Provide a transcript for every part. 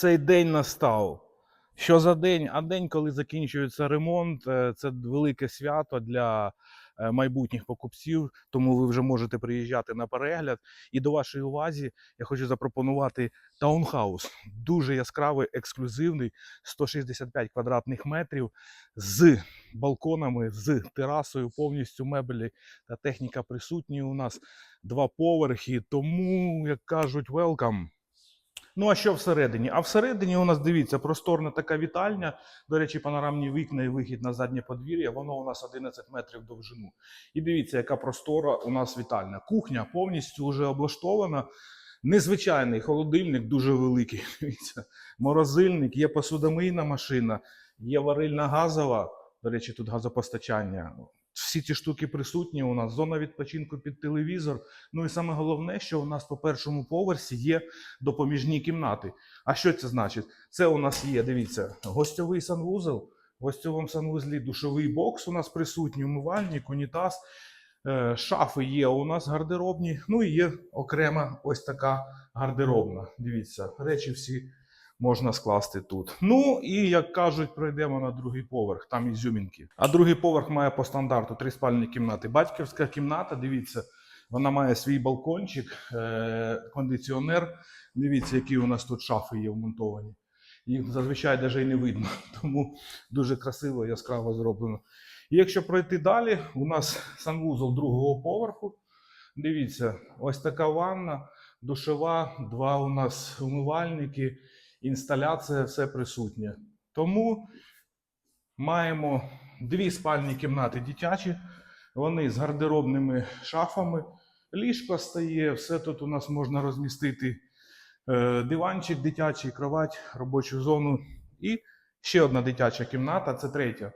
цей день настав. Що за день? А день, коли закінчується ремонт, е, це велике свято для е, майбутніх покупців, тому ви вже можете приїжджати на перегляд. І до вашої увазі я хочу запропонувати таунхаус. Дуже яскравий, ексклюзивний, 165 квадратних метрів з балконами, з терасою, повністю меблі та техніка присутні у нас. Два поверхи. Тому, як кажуть, welcome. Ну, а що всередині? А всередині у нас дивіться, просторна така вітальня. До речі, панорамні вікна і вихід на заднє подвір'я. Воно у нас 11 метрів довжину. І дивіться, яка простора у нас вітальня. Кухня повністю вже облаштована. Незвичайний холодильник, дуже великий. Дивіться, морозильник, є посудомийна машина, є варильна газова. До речі, тут газопостачання. Всі ці штуки присутні у нас. Зона відпочинку під телевізор. Ну і саме головне, що у нас по першому поверсі є допоміжні кімнати. А що це значить? Це у нас є, дивіться, гостьовий санвузол. В гостьовому санвузлі душовий бокс у нас присутній, умивальник, унітаз, е, шафи є у нас гардеробні. Ну і є окрема ось така гардеробна. Дивіться, речі всі можна скласти тут. Ну і як кажуть, пройдемо на другий поверх, там ізюмінки. А другий поверх має по стандарту три спальні кімнати. Батьківська кімната, дивіться, вона має свій балкончик, е- кондиціонер. Дивіться, які у нас тут шафи є вмонтовані. Їх зазвичай навіть не видно, тому дуже красиво, яскраво зроблено. І якщо пройти далі, у нас санвузол другого поверху. Дивіться, ось така ванна, душова, два у нас умивальники, інсталяція, все присутнє. Тому маємо дві спальні кімнати дитячі, вони з гардеробними шафами. Ліжко стає, все тут у нас можна розмістити. Е, Диванчик дитячий, кровать, робочу зону. І ще одна дитяча кімната, це третя.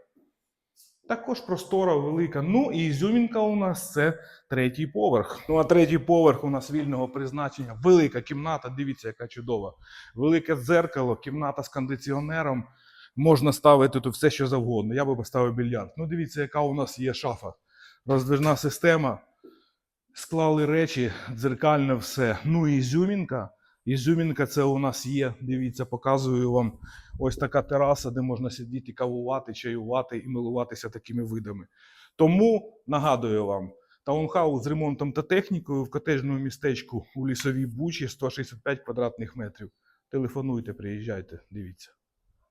Також простора велика. Ну і ізюмінка у нас це третій поверх. Ну а третій поверх у нас вільного призначення. Велика кімната, дивіться, яка чудова. Велике дзеркало, кімната з кондиціонером. Можна ставити тут все, що завгодно. Я би поставив більярд. Ну, дивіться, яка у нас є шафа. Роздвижна система. Склали речі, дзеркальне все. Ну і ізюмінка. Ізюмінка це у нас є. Дивіться, показую вам ось така тераса, де можна сидіти, кавувати, чаювати і милуватися такими видами. Тому нагадую вам, таунхаус з ремонтом та технікою в котежному містечку у лісовій бучі 165 квадратних метрів. Телефонуйте, приїжджайте, дивіться.